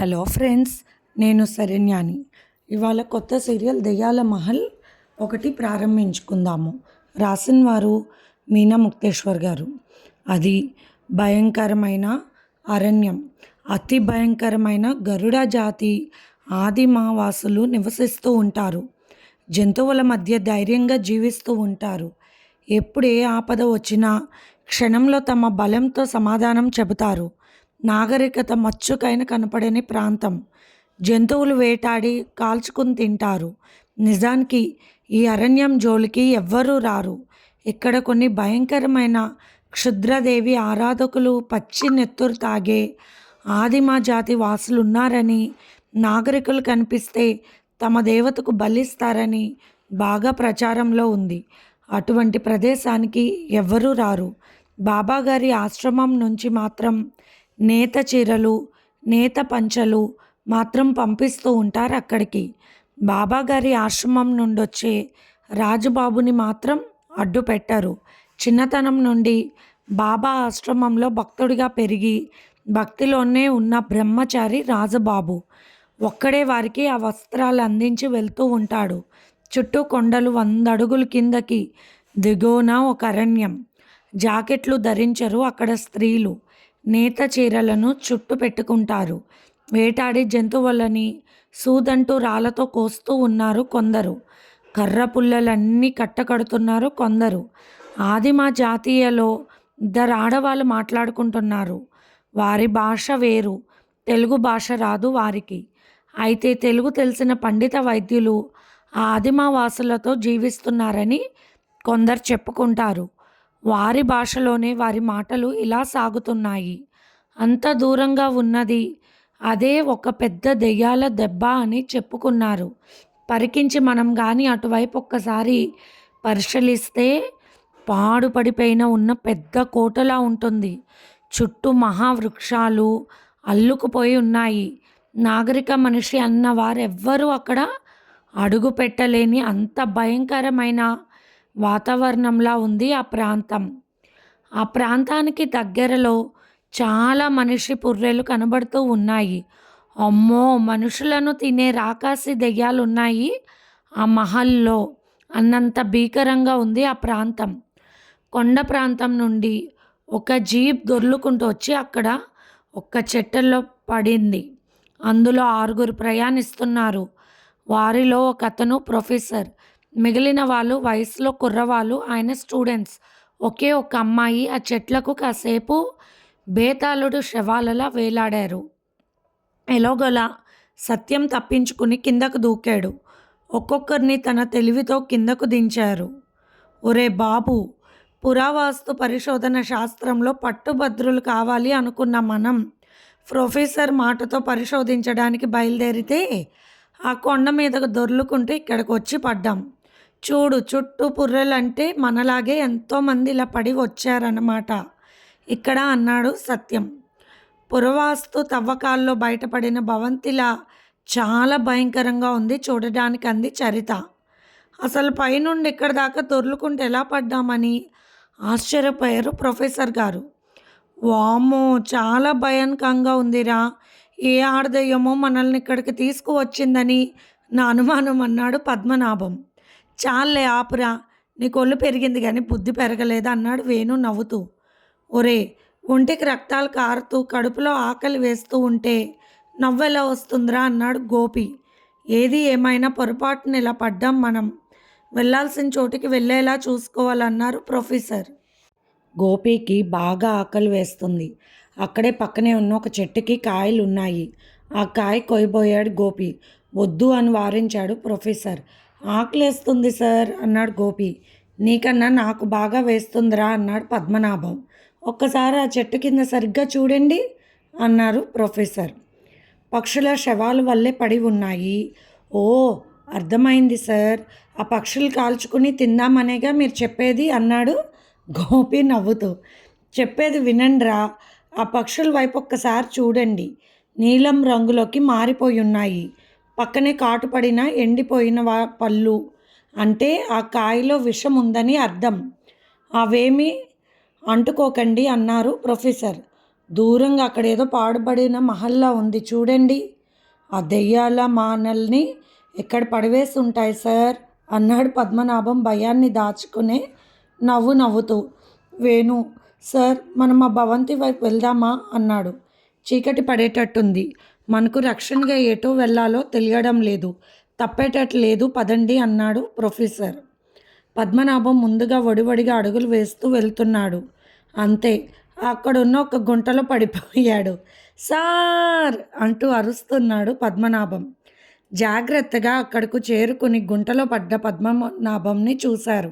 Hello friends నేను శరణ్యాని. ఇవాళ కొత్త సీరియల్ దెయ్యాల మహల్ ఒకటి ప్రారంభించుకుందాము. రాసిన వారు మీనా ముక్తేశ్వర్ గారు. అది భయంకరమైన అరణ్యం. అతి భయంకరమైన గరుడ జాతి ఆదిమావాసులు నివసిస్తూ ఉంటారు. జంతువుల మధ్య ధైర్యంగా జీవిస్తూ ఉంటారు. ఎప్పుడు ఏ ఆపద వచ్చినా క్షణంలో తమ బలంతో సమాధానం చెబుతారు. నాగరికత మచ్చుకైన కనపడని ప్రాంతం. జంతువులు వేటాడి కాల్చుకుని తింటారు. నిజానికి ఈ అరణ్యం జోలికి ఎవ్వరూ రారు. ఇక్కడ కొన్ని భయంకరమైన క్షుద్రదేవి ఆరాధకులు పచ్చి నెత్తురు తాగే ఆదిమ జాతి వాసులు ఉన్నారని నాగరికులు కనిపిస్తే తమ దేవతకు బలిస్తారని బాగా ప్రచారంలో ఉంది. అటువంటి ప్రదేశానికి ఎవ్వరూ రారు. బాబాగారి ఆశ్రమం నుంచి మాత్రం నేత చీరలు నేత పంచలు మాత్రం పంపిస్తూ ఉంటారు అక్కడికి. బాబాగారి ఆశ్రమం నుండి వచ్చే రాజుబాబుని మాత్రం అడ్డు పెట్టరు. చిన్నతనం నుండి బాబా ఆశ్రమంలో భక్తుడిగా పెరిగి భక్తిలోనే ఉన్న బ్రహ్మచారి రాజుబాబు. ఒక్కడే వారికి ఆ వస్త్రాలు అందించి వెళ్తూ ఉంటాడు. చుట్టూ కొండలు వంద అడుగుల కిందకి దిగువన ఒక అరణ్యం. జాకెట్లు ధరించరు అక్కడ స్త్రీలు. నేత చీరలను చుట్టు పెట్టుకుంటారు. వేటాడి జంతువులని సూదంటూ రాళ్ళతో కోస్తూ ఉన్నారు కొందరు. కర్ర పుల్లలన్నీ కట్టకడుతున్నారు కొందరు. ఆదిమ జాతీయలో ఇద్దరు ఆడవాళ్ళు మాట్లాడుకుంటున్నారు. వారి భాష వేరు. తెలుగు భాష రాదు వారికి. అయితే తెలుగు తెలిసిన పండిత వైద్యులు ఆదిమవాసులతో జీవిస్తున్నారని కొందరు చెప్పుకుంటారు. వారి భాషలోనే వారి మాటలు ఇలా సాగుతున్నాయి. అంత దూరంగా ఉన్నది. అదే ఒక పెద్ద దెయ్యాల దెబ్బ అని చెప్పుకున్నారు. పరికించి మనం కానీ అటువైపు ఒక్కసారి పరిశీలిస్తే పాడుపడిపోయిన ఉన్న పెద్ద కోటలా ఉంటుంది. చుట్టూ మహావృక్షాలు అల్లుకుపోయి ఉన్నాయి. నాగరిక మనిషి అన్న వారెవ్వరూ అక్కడ అడుగు పెట్టలేని అంత భయంకరమైన వాతావరణంలా ఉంది ఆ ప్రాంతం. ఆ ప్రాంతానికి దగ్గరలో చాలా మనిషి పుర్రెలు కనబడుతూ ఉన్నాయి. అమ్మో! మనుషులను తినే రాకాసి దెయ్యాలు ఉన్నాయి ఆ మహల్లో. అన్నంత భీకరంగా ఉంది ఆ ప్రాంతం. కొండ ప్రాంతం నుండి ఒక జీప్ దొర్లుకుంటూ వచ్చి అక్కడ ఒక్క చెట్టల్లో పడింది. అందులో ఆరుగురు ప్రయాణిస్తున్నారు. వారిలో ఒక అతను ప్రొఫెసర్ మిగిలిన వాళ్ళు వయసులో కుర్రవాళ్ళు ఆయన స్టూడెంట్స్. ఒకే ఒక అమ్మాయి ఆ చెట్లకు కాసేపు బేతాళుడు శవాలలా వేలాడారు. ఎలాగోలా సత్యం తప్పించుకుని కిందకు దూకాడు. ఒక్కొక్కరిని తన తెలివితో కిందకు దించారు. ఒరే బాబు పురావస్తు పరిశోధన శాస్త్రంలో పట్టుభద్రులు కావాలి అనుకున్న మనం ప్రొఫెసర్ మాటతో పరిశోధించడానికి బయలుదేరితే ఆ కొండ మీదకు దొర్లుకుంటూ ఇక్కడికి వచ్చి పడ్డాం. చూడు చుట్టూ పుర్రెలంటే మనలాగే ఎంతోమంది ఇలా పడి వచ్చారన్నమాట. ఇక్కడ అన్నాడు సత్యం. పురవాస్తు తవ్వకాల్లో బయటపడిన భవంతిలా చాలా భయంకరంగా ఉంది చూడడానికి అంది చరిత. అసలు పైనుండి ఇక్కడ దాకా తొర్లుకుంటే ఎలా పడ్డామని ఆశ్చర్యపోయారు ప్రొఫెసర్ గారు. వామ్మో చాలా భయానకంగా ఉందిరా. ఏ ఆడదయ్యమో మనల్ని ఇక్కడికి తీసుకువచ్చిందని నా అనుమానం అన్నాడు పద్మనాభం. చాలే ఆపురా. నీ కొళ్ళు పెరిగింది కానీ బుద్ధి పెరగలేదు అన్నాడు వేణు నవ్వుతూ. ఒరే ఒంటికి రక్తాలు కారుతూ కడుపులో ఆకలి వేస్తూ ఉంటే నవ్వెలా వస్తుందిరా అన్నాడు గోపి. ఏది ఏమైనా పొరపాటున ఇలా పడ్డాం మనం. వెళ్ళాల్సిన చోటికి వెళ్ళేలా చూసుకోవాలన్నారు ప్రొఫెసర్. గోపికి బాగా ఆకలి వేస్తుంది. అక్కడే పక్కనే ఉన్న ఒక చెట్టుకి కాయలు ఉన్నాయి ఆ కాయ కొయ్యబోయాడు గోపి. వద్దు అని వారించాడు ప్రొఫెసర్. ఆకలేస్తుంది సార్ అన్నాడు గోపి. నీకన్నా నాకు బాగా వేస్తుందిరా అన్నాడు పద్మనాభం. ఒక్కసారి ఆ చెట్టు కింద సరిగ్గా చూడండి అన్నారు ప్రొఫెసర్. పక్షుల శవాలు వల్లే పడి ఉన్నాయి. ఓ అర్థమైంది సార్. ఆ పక్షులు కాల్చుకుని తిందామనేగా మీరు చెప్పేది అన్నాడు గోపి నవ్వుతూ. చెప్పేది వినండిరా ఆ పక్షుల వైపు ఒక్కసారి చూడండి. నీలం రంగులోకి మారిపోయి ఉన్నాయి. పక్కనే కాటుపడిన ఎండిపోయిన వా పళ్ళు. అంటే ఆ కాయలో విషం ఉందని అర్థం. అవేమీ అంటుకోకండి అన్నారు ప్రొఫెసర్. దూరంగా అక్కడేదో పాడుబడిన మహల్లా ఉంది చూడండి. ఆ దెయ్యాల మానల్ని ఎక్కడ పడివేసి ఉంటాయి సార్? అన్నాడు పద్మనాభం భయాన్ని దాచుకునే నవ్వు నవ్వుతూ. వేణు సార్ మనం ఆ భవంతి వైపు వెళ్దామా? అన్నాడు. చీకటి పడేటట్టుంది. మనకు రక్షణగా ఎటో వెళ్ళాలో తెలియడం లేదు. తప్పేటట్టు లేదు పదండి అన్నాడు ప్రొఫెసర్. పద్మనాభం ముందుగా వడివడిగా అడుగులు వేస్తూ వెళ్తున్నాడు. అంతే అక్కడున్న ఒక గుంటలో పడిపోయాడు. సార్! అంటూ అరుస్తున్నాడు పద్మనాభం. జాగ్రత్తగా అక్కడకు చేరుకుని గుంటలో పడ్డ పద్మనాభంని చూశారు.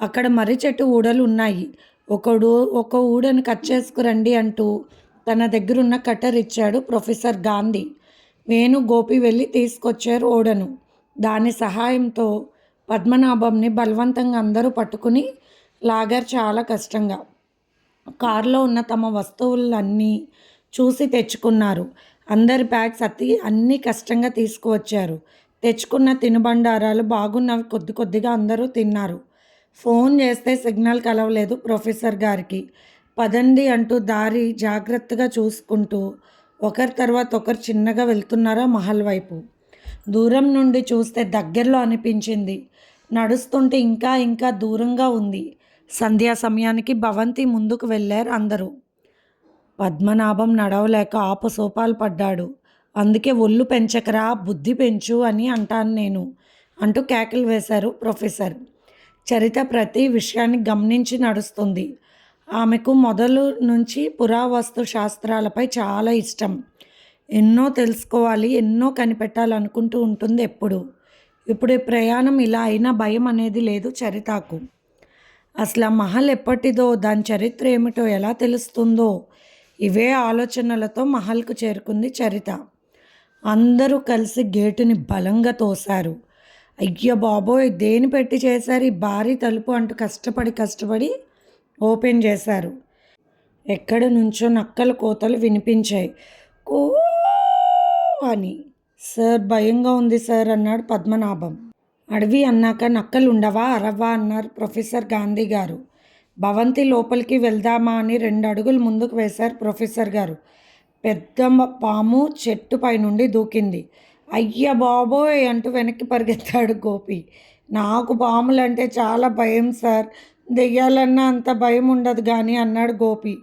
అక్కడ మర్రి చెట్టు ఊడలు ఉన్నాయి. ఒకడు ఒక ఊడను కట్ చేసుకురండి అంటూ తన దగ్గరున్న కట్టర్ ఇచ్చాడు ప్రొఫెసర్ గాంధీ. వేణు గోపి వెళ్ళి తీసుకొచ్చారు ఓడను. దాని సహాయంతో పద్మనాభంని బలవంతంగా అందరూ పట్టుకుని లాగారు చాలా కష్టంగా. కారులో ఉన్న తమ వస్తువులన్నీ చూసి తెచ్చుకున్నారు. అందరి బ్యాగ్స్ అతి అన్నీ కష్టంగా తీసుకువచ్చారు. తెచ్చుకున్న తినుబండారాలు బాగున్నవి కొద్ది కొద్దిగా అందరూ తిన్నారు. ఫోన్ చేస్తే సిగ్నల్ కలవలేదు ప్రొఫెసర్ గారికి. పదండి అంటూ దారి జాగ్రత్తగా చూసుకుంటూ ఒకరి తర్వాత ఒకరు చిన్నగా వెళ్తున్నారా మహల్ వైపు. దూరం నుండి చూస్తే దగ్గరలో అనిపించింది. నడుస్తుంటే ఇంకా ఇంకా దూరంగా ఉంది. సంధ్యా సమయానికి భవంతి ముందుకు వెళ్ళారు అందరూ. పద్మనాభం నడవలేక ఆపసోపాలు పడ్డాడు. అందుకే ఒళ్ళు పెంచకరా బుద్ధి పెంచు అని అంటాను నేను అంటూ కేకలు వేశారు ప్రొఫెసర్. చరిత ప్రతి విషయాన్ని గమనించి నడుస్తుంది. ఆమెకు మొదలు నుంచి పురావస్తు శాస్త్రాలపై చాలా ఇష్టం. ఎన్నో తెలుసుకోవాలి ఎన్నో కనిపెట్టాలనుకుంటూ ఉంటుంది ఎప్పుడు. ఇప్పుడు ఈ ప్రయాణం ఇలా అయినా భయం అనేది లేదు చరితకు. అసలు ఆ మహల్ ఎప్పటిదో దాని చరిత్ర ఏమిటో ఎలా తెలుస్తుందో ఇవే ఆలోచనలతో మహల్కు చేరుకుంది చరిత. అందరూ కలిసి గేటుని బలంగా తోశారు. అయ్య బాబోయ్ దేని పెట్టి చేశారు? ఈ భారీ తలుపు అంటూ కష్టపడి కష్టపడి ఓపెన్ చేశారు. ఎక్కడ నుంచో నక్కల కోతలు వినిపించాయి. కూ అని. సార్ భయంగా ఉంది సార్ అన్నాడు పద్మనాభం. అడవి అన్నాక నక్కలు ఉండవా అరవా అన్నారు ప్రొఫెసర్ గాంధీ గారు. భవంతి లోపలికి వెళ్దామా అని రెండు అడుగులు ముందుకు వేశారు ప్రొఫెసర్ గారు. పెద్ద పాము చెట్టు పైనుండి దూకింది. అయ్య బాబోయ్ అంటూ వెనక్కి పరిగెత్తాడు గోపి. నాకు పాములంటే చాలా భయం సార్. దెయ్యాలన్నా అంత భయం ఉండదు కానీ అన్నాడు గోపి.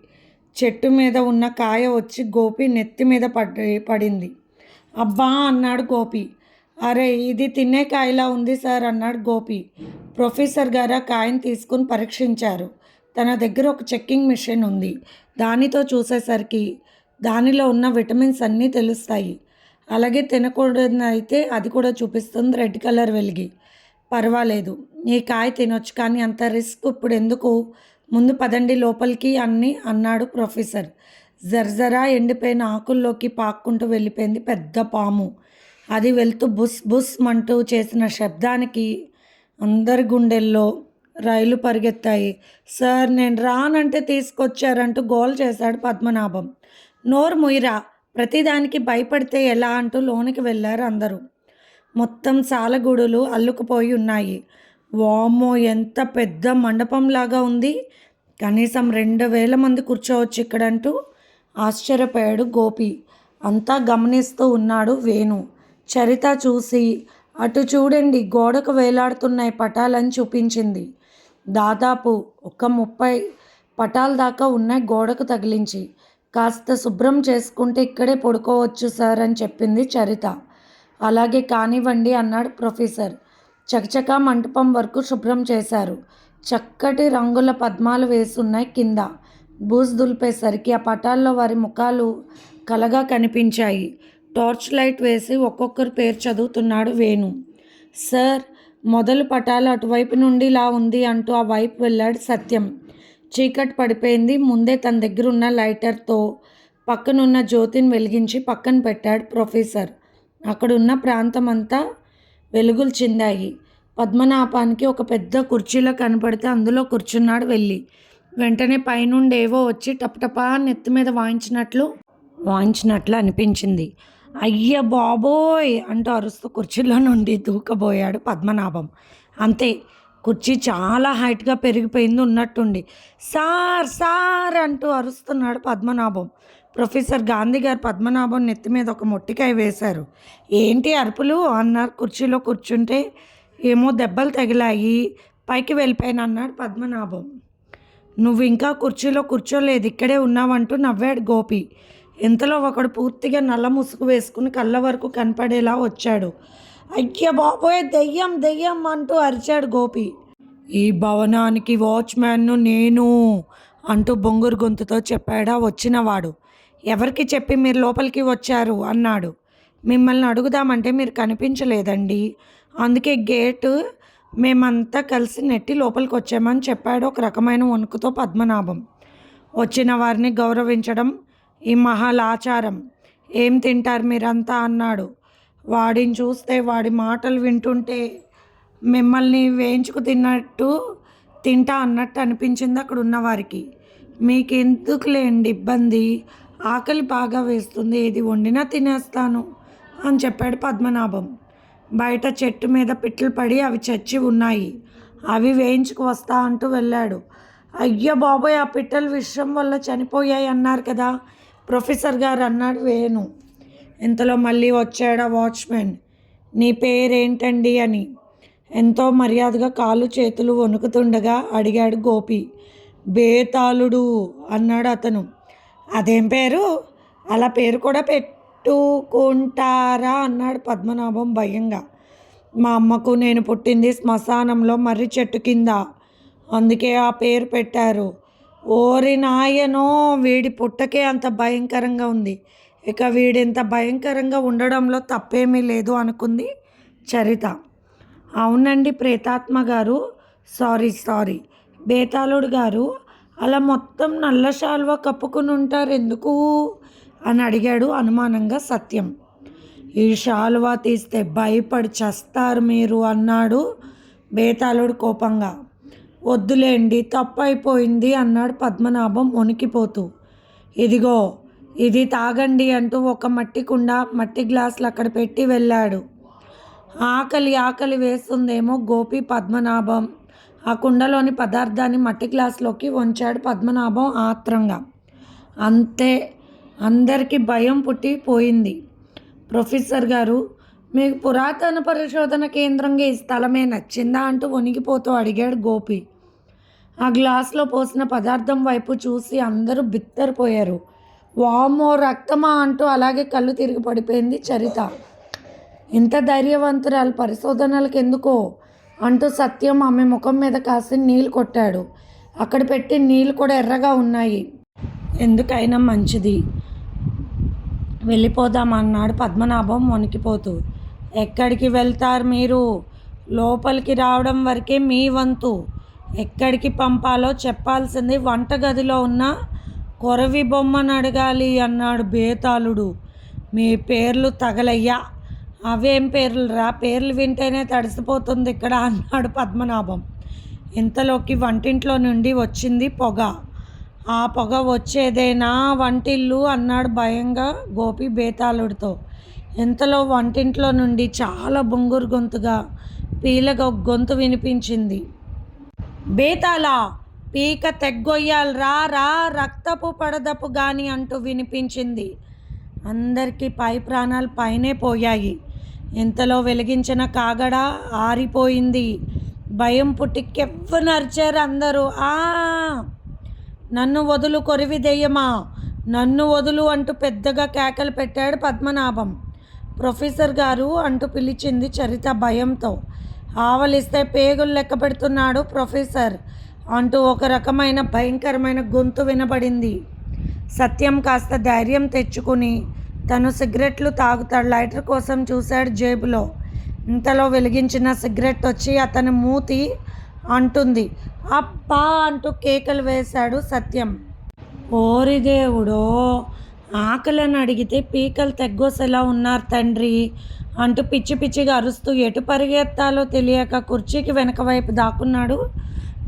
చెట్టు మీద ఉన్న కాయ వచ్చి గోపి నెత్తి మీద పడి పడింది. అబ్బా అన్నాడు గోపి. అరే ఇది తినే కాయలా ఉంది సార్ అన్నాడు గోపి. ప్రొఫెసర్ గారు ఆ కాయని తీసుకుని పరీక్షించారు. తన దగ్గర ఒక చెక్కింగ్ మిషన్ ఉంది. దానితో చూసేసరికి దానిలో ఉన్న విటమిన్స్ అన్నీ తెలుస్తాయి. అలాగే తినకూడదైతే అది కూడా చూపిస్తుంది రెడ్ కలర్ వెలిగి. పర్వాలేదు. ఈ కాయ తినొచ్చు కానీ అంత రిస్క్ ఇప్పుడు ఎందుకు ముందు పదండి లోపలికి అన్ని అన్నాడు ప్రొఫెసర్. జర్జరా ఎండిపోయిన ఆకుల్లోకి పాక్కుంటూ వెళ్ళిపోయింది పెద్ద పాము. అది వెళ్తూ బుస్ బుస్ మంటూ చేసిన శబ్దానికి అందరి గుండెల్లో రైలు పరిగెత్తాయి. సార్ నేను రానంటే తీసుకొచ్చారంటూ గోల్ చేశాడు పద్మనాభం. నోరు ముయిరా ప్రతిదానికి భయపడితే ఎలా అంటూ లోనికి వెళ్ళారు అందరూ. మొత్తం సాలగూడులు అల్లుకుపోయి ఉన్నాయి. వామ్మో ఎంత పెద్ద మండపంలాగా ఉంది. కనీసం రెండు వేల మంది కూర్చోవచ్చు ఇక్కడంటూ ఆశ్చర్యపోయాడు గోపి. అంతా గమనిస్తూ ఉన్నాడు వేణు. చరిత చూసి అటు చూడండి గోడకు వేలాడుతున్నాయి పటాలని చూపించింది. దాదాపు ఒక ముప్పై పటాల దాకా ఉన్నాయి గోడకు తగిలించి. కాస్త శుభ్రం చేసుకుంటే ఇక్కడే పడుకోవచ్చు సార్ అని చెప్పింది చరిత. అలాగే కానివ్వండి అన్నాడు ప్రొఫెసర్. చకచకా మంటపం వరకు శుభ్రం చేశారు. చక్కటి రంగుల పద్మాలు వేసున్నాయి కింద. బూజు దులిపేసరికి ఆ పటాల్లో వారి ముఖాలు కలగా కనిపించాయి. టార్చ్ లైట్ వేసి ఒక్కొక్కరు పేరు చదువుతున్నాడు వేణు. సార్ మొదలు పటాలు అటువైపు నుండి ఇలా ఉంది అంటూ ఆ వైపు వెళ్ళాడు సత్యం. చీకటి పడిపోయింది. ముందే తన దగ్గర ఉన్న లైటర్తో పక్కనున్న జ్యోతిని వెలిగించి పక్కన పెట్టాడు ప్రొఫెసర్. అక్కడున్న ప్రాంతం అంతా వెలుగులు చెందాయి. పద్మనాభానికి ఒక పెద్ద కుర్చీలో కనపడితే అందులో కూర్చున్నాడు వెళ్ళి వెంటనే పైనుండి ఏవో వచ్చి టపటపా నెత్తి మీద వాయించినట్లు వాయించినట్లు అనిపించింది. అయ్య బాబోయ్! అంటూ అరుస్తూ కుర్చీలో నుండి దూకబోయాడు పద్మనాభం. అంతే కుర్చీ చాలా హైట్గా పెరిగిపోయింది ఉన్నట్టుండి. సార్ సార్ అంటూ అరుస్తున్నాడు పద్మనాభం. ప్రొఫెసర్ గాంధీ గారు పద్మనాభం నెత్తి మీద ఒక మొట్టికాయ వేశారు. ఏంటి అరుపులు? అన్నారు కుర్చీలో కూర్చుంటే ఏమో దెబ్బలు తగిలాయి పైకి వెళ్ళిపోయాను అన్నాడు పద్మనాభం. నువ్వు ఇంకా కుర్చీలో కూర్చోలేదు ఇక్కడే ఉన్నావంటూ నవ్వాడు గోపి. ఇంతలో ఒకడు పూర్తిగా నల్ల ముసుగు వేసుకుని కళ్ళ వరకు కనపడేలా వచ్చాడు. అయ్య బాబోయ్ దెయ్యం దెయ్యం అంటూ అరిచాడు గోపి. ఈ భవనానికి వాచ్మ్యాన్ను నేను అంటూ బొంగురు గొంతుతో చెప్పాడా వచ్చినవాడు. ఎవరికి చెప్పి మీరు లోపలికి వచ్చారు అన్నాడు. మిమ్మల్ని అడుగుదామంటే మీరు కనిపించలేదండి. అందుకే గేటు మేమంతా కలిసి నెట్టి లోపలికి వచ్చామని చెప్పాడు ఒక రకమైన వణుకుతో పద్మనాభం. వచ్చిన వారిని గౌరవించడం ఈ మహల్ ఆచారం ఏం తింటారు మీరంతా అన్నాడు. వాడిని చూస్తే వాడి మాటలు వింటుంటే మిమ్మల్ని వేయించుకు తిన్నట్టు తింటా అన్నట్టు అనిపించింది అక్కడ ఉన్నవారికి మీకెందుకులేండి ఇబ్బంది? ఆకలి బాగా వేస్తుంది ఏది వండినా తినేస్తాను అని చెప్పాడు పద్మనాభం. బయట చెట్టు మీద పిట్టలు పడి అవి చచ్చి ఉన్నాయి. అవి వేయించుకు వస్తా అంటూ వెళ్ళాడు. అయ్యో బాబోయ్ ఆ పిట్టలు విషం వల్ల చనిపోయాయి అన్నారు కదా ప్రొఫెసర్ గారు అన్నాడు వేణు. ఇంతలో మళ్ళీ వచ్చాడు ఆ వాచ్మెన్. నీ పేరేంటండి అని. ఎంతో మర్యాదగా కాళ్ళు చేతులు వణుకుతుండగా అడిగాడు గోపి. బేతాళుడు అన్నాడు అతను. అదేం పేరు? అలా పేరు కూడా పెట్టుకుంటారా? అన్నాడు పద్మనాభం భయంగా. మా అమ్మకు నేను పుట్టింది శ్మశానంలో మర్రి చెట్టు కింద. అందుకే ఆ పేరు పెట్టారు. ఓరి నాయనో వీడి పుట్టకే అంత భయంకరంగా ఉంది. ఇక వీడింత భయంకరంగా ఉండడంలో తప్పేమీ లేదు అనుకుంది చరిత. అవునండి ప్రేతాత్మ గారు. Sorry sorry. బేతాళుడు గారు. అలా మొత్తం నల్ల శాల్వా కప్పుకుని ఉంటారు ఎందుకు? అని అడిగాడు అనుమానంగా సత్యం. ఈ శాల్వా తీస్తే భయపడి చస్తారు మీరు అన్నాడు బేతాళుడు కోపంగా. వద్దులేండి తప్పు అయిపోయింది అన్నాడు పద్మనాభం వణికిపోతూ. ఇదిగో ఇది తాగండి అంటూ ఒక మట్టి కుండ మట్టి గ్లాసులు అక్కడ పెట్టి వెళ్ళాడు. ఆకలి ఆకలి వేస్తుందేమో గోపి పద్మనాభం. ఆ కుండలోని పదార్థాన్ని మట్టి గ్లాసులోకి వంచాడు పద్మనాభం ఆత్రంగా. అంతే అందరికీ భయం పుట్టి పోయింది. ప్రొఫెసర్ గారు మీకు పురాతన పరిశోధన కేంద్రంగా ఈ స్థలమే నచ్చిందా అంటూ వణిగిపోతూ అడిగాడు గోపి. ఆ గ్లాస్లో పోసిన పదార్థం వైపు చూసి అందరూ బిత్తరిపోయారు. వామో రక్తమా అంటూ అలాగే కళ్ళు తిరిగి పడిపోయింది చరిత. ఇంత ధైర్యవంతురాలు పరిశోధనలకు ఎందుకో అంటూ సత్యం ఆమె ముఖం మీద కాసి నీళ్ళు కొట్టాడు. అక్కడ పెట్టి నీళ్ళు కూడా ఎర్రగా ఉన్నాయి. ఎందుకైనా మంచిది. వెళ్ళిపోదామన్నాడు పద్మనాభం వణికిపోతూ. ఎక్కడికి వెళ్తారు మీరు? లోపలికి రావడం వరకే మీ వంతు. ఎక్కడికి పంపాలో చెప్పాల్సింది వంటగదిలో ఉన్న కొరవి బొమ్మను అడగాలి అన్నాడు బేతాళుడు. మీ పేర్లు తగలయ్యా. అవేం పేర్లు రా? పేర్లు వింటేనే తడిసిపోతుంది ఇక్కడ అన్నాడు పద్మనాభం. ఇంతలోకి వంటింట్లో నుండి వచ్చింది పొగ. ఆ పొగ వచ్చేదేనా వంటిల్లు? అన్నాడు భయంగా గోపి బేతాళుడితో. ఇంతలో వంటింట్లో నుండి చాలా బొంగురు గొంతుగా పీలగ గొంతు వినిపించింది. బేతాళ పీక తెగ్గొయ్యాలి రా రా రక్తపు పడదపు గాని అంటూ వినిపించింది. అందరికీ పై ప్రాణాలు పైనే పోయాయి. ఇంతలో వెలిగించిన కాగడ ఆరిపోయింది. భయం పుట్టి కెవ్వు అందరూ. ఆ! నన్ను వదులు కొరివి దెయ్యమా? నన్ను వదులు అంటూ పెద్దగా కేకలు పెట్టాడు పద్మనాభం. ప్రొఫెసర్ గారు అంటూ పిలిచింది చరిత భయంతో. ఆవలిస్తే పేగులు లెక్క పెడుతున్నాడు ప్రొఫెసర్ అంటూ ఒక రకమైన భయంకరమైన గొంతు వినబడింది. సత్యం కాస్త ధైర్యం తెచ్చుకుని తను సిగరెట్లు తాగుతాడు. లైటర్ కోసం చూశాడు జేబులో. ఇంతలో వెలిగించిన సిగరెట్ వచ్చి అతని మూతి అంటుంది. అప్పా అంటూ కేకలు వేశాడు సత్యం. ఓరి దేవుడో ఆకలని అడిగితే పీకలు తెగ్గోసేలా ఉన్నారు తండ్రి అంటూ పిచ్చి పిచ్చిగా అరుస్తూ ఎటు పరిగెత్తాలో తెలియక కుర్చీకి వెనక వైపు దాక్కున్నాడు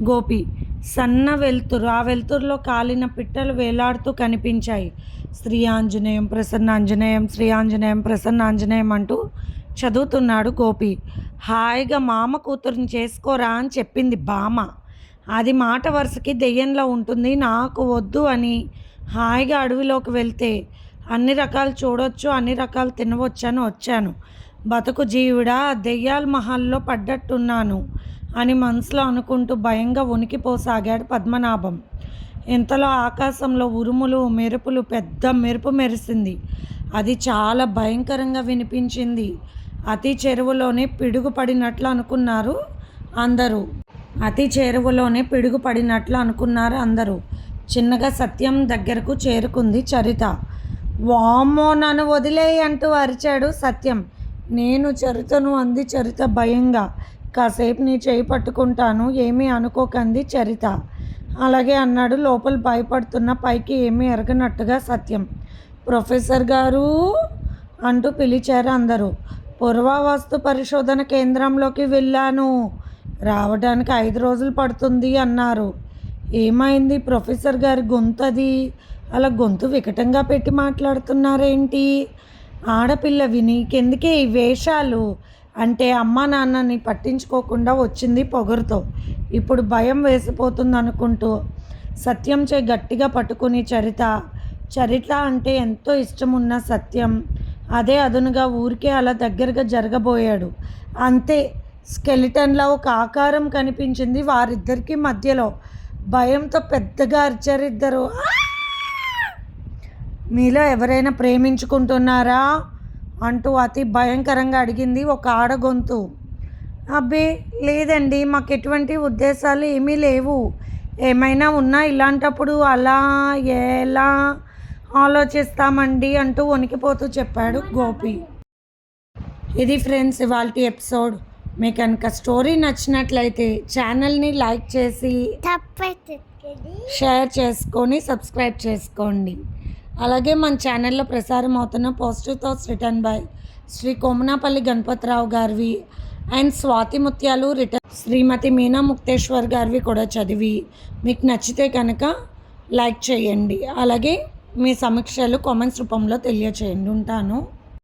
గోపి. సన్న వెలుతురు ఆ వెలుతురులో కాలిన పిట్టలు వేలాడుతూ కనిపించాయి. శ్రీ ఆంజనేయం ప్రసన్న ఆంజనేయం శ్రీ ఆంజనేయం ప్రసన్న ఆంజనేయం అంటూ చదువుతున్నాడు గోపి. హాయిగా మామ కూతురుని చేసుకోరా అని చెప్పింది బామ. అది మాట వరుసకి దెయ్యంలో ఉంటుంది నాకు వద్దు అని హాయిగా అడవిలోకి వెళ్తే అన్ని రకాలు చూడొచ్చు అన్ని రకాలు తినవచ్చు అని వచ్చాను. బతుకు జీవుడా దెయ్యాల మహల్లో పడ్డట్టున్నాను. అని మనసులో అనుకుంటూ భయంగా ఉనికిపోసాగాడు పద్మనాభం. ఇంతలో ఆకాశంలో ఉరుములు మెరుపులు పెద్ద మెరుపు మెరిసింది. అది చాలా భయంకరంగా వినిపించింది. అతి చెరువులోనే పిడుగుపడినట్లు అనుకున్నారు అందరూ. అతి చెరువులోనే పిడుగుపడినట్లు అనుకున్నారు అందరూ. చిన్నగా సత్యం దగ్గరకు చేరుకుంది చరిత. వామ్మో నన్ను వదిలేయి అంటూ అరిచాడు సత్యం. నేను చరితను అంది చరిత భయంగా. కాసేపు నీ చేయి పట్టుకుంటాను ఏమీ అనుకోకంది చరిత. అలాగే అన్నాడు లోపల భయపడుతున్న పైకి ఏమీ ఎరగనట్టుగా సత్యం. ప్రొఫెసర్ గారు! అంటూ పిలిచారు అందరూ. పురావస్తు పరిశోధన కేంద్రంలోకి వెళ్ళాను. రావడానికి ఐదు రోజులు పడుతుంది అన్నారు. ఏమైంది ప్రొఫెసర్ గారి గొంతు అది అలా గొంతు వికటంగా పెట్టి మాట్లాడుతున్నారేంటి? ఆడపిల్లవి నీకెందుకే ఈ వేషాలు? అంటే అమ్మా నాన్నని పట్టించుకోకుండా వచ్చింది పొగరుతో. ఇప్పుడు భయం వేసిపోతుంది అనుకుంటూ సత్యం చే గట్టిగా పట్టుకుని చరిత చరిత అంటే ఎంతో ఇష్టం ఉన్న సత్యం. అదే అదునుగా ఊరికే అలా దగ్గరగా జరగబోయాడు. అంతే స్కెలిటన్లో ఒక ఆకారం కనిపించింది వారిద్దరికి మధ్యలో. భయంతో పెద్దగా అరిచారు ఇద్దరు మీలో ఎవరైనా ప్రేమించుకుంటున్నారా? అంటూ అతి భయంకరంగా అడిగింది ఒక ఆడ గొంతు. అబ్బే లేదండి మాకు ఎటువంటి ఉద్దేశాలు ఏమీ లేవు. ఏమైనా ఉన్నా ఇలాంటప్పుడు అలా ఎలా ఆలోచిస్తామండి అంటూ వణికిపోతూ చెప్పాడు గోపి. ఇది ఫ్రెండ్స్ ఇవాళ ఎపిసోడ్. మీకు కనుక స్టోరీ నచ్చినట్లయితే ఛానల్ని లైక్ చేసి షేర్ చేసుకొని సబ్స్క్రైబ్ చేసుకోండి. అలాగే మన ఛానల్లో ప్రసారం అవుతున్న positive thoughts written by Shri Komanapalli Ganapathirao గారివి అండ్ స్వాతి ముత్యాలు రిటర్న్ శ్రీమతి మీనా ముక్తేశ్వర్ గారివి కూడా చదివి. మీకు నచ్చితే కనుక లైక్ చేయండి. అలాగే మీ సమీక్షలు కామెంట్స్ రూపంలో తెలియచేయండి. ఉంటాను.